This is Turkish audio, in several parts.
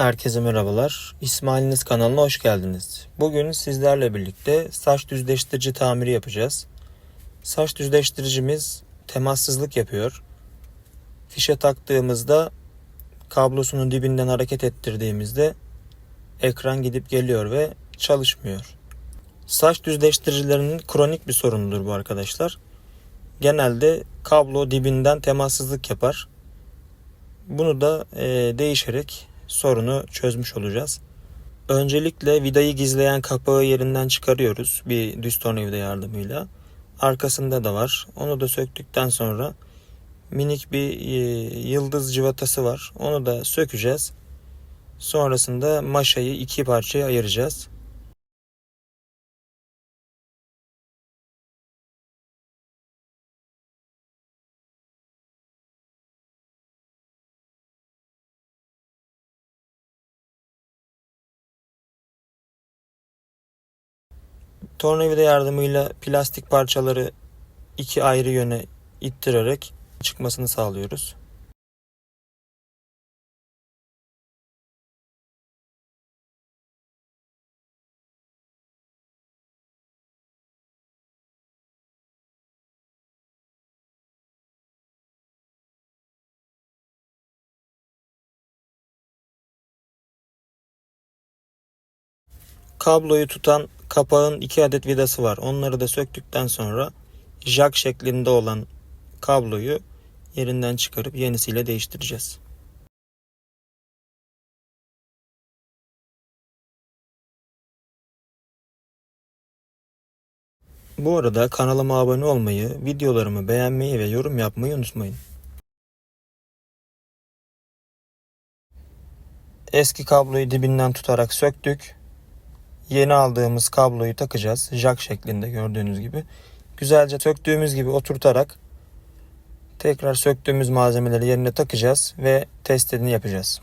Herkese merhabalar. İsmail'iniz kanalına hoş geldiniz. Bugün sizlerle birlikte saç düzleştirici tamiri yapacağız. Saç düzleştiricimiz temassızlık yapıyor. Fişe taktığımızda kablosunun dibinden hareket ettirdiğimizde ekran gidip geliyor ve çalışmıyor. Saç düzleştiricilerinin kronik bir sorunudur bu arkadaşlar. Genelde kablo dibinden temassızlık yapar. Bunu da e, değişerek sorunu çözmüş olacağız. Öncelikle vidayı gizleyen kapağı yerinden çıkarıyoruz bir düz tornavida yardımıyla. Arkasında da var. Onu da söktükten sonra minik bir e, yıldız cıvatası var. Onu da sökeceğiz. Sonrasında maşayı iki parçaya ayıracağız. Tornavida yardımıyla plastik parçaları iki ayrı yöne ittirerek çıkmasını sağlıyoruz. Kabloyu tutan kapağın iki adet vidası var. Onları da söktükten sonra jack şeklinde olan kabloyu yerinden çıkarıp yenisiyle değiştireceğiz. Bu arada kanalıma abone olmayı, videolarımı beğenmeyi ve yorum yapmayı unutmayın. Eski kabloyu dibinden tutarak söktük. Yeni aldığımız kabloyu takacağız. Jack şeklinde gördüğünüz gibi. Güzelce söktüğümüz gibi oturtarak tekrar söktüğümüz malzemeleri yerine takacağız ve testini yapacağız.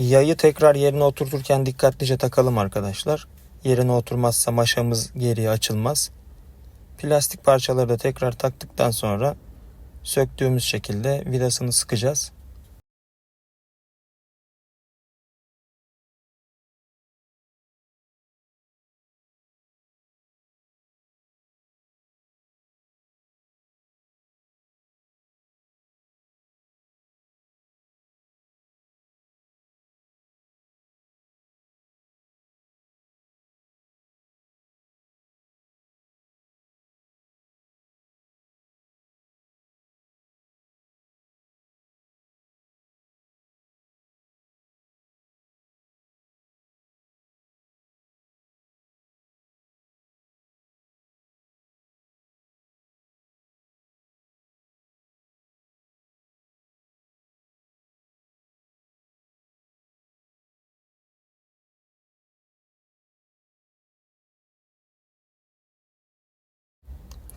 Yayı tekrar yerine oturturken dikkatlice takalım arkadaşlar. Yerine oturmazsa maşamız geriye açılmaz. Plastik parçaları da tekrar taktıktan sonra söktüğümüz şekilde vidasını sıkacağız.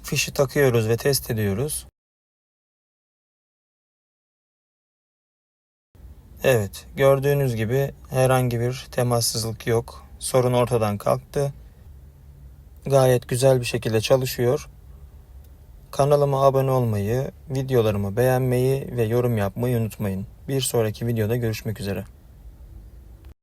Fişi takıyoruz ve test ediyoruz. Evet, gördüğünüz gibi herhangi bir temassızlık yok. Sorun ortadan kalktı. Gayet güzel bir şekilde çalışıyor. Kanalıma abone olmayı, videolarımı beğenmeyi ve yorum yapmayı unutmayın. Bir sonraki videoda görüşmek üzere.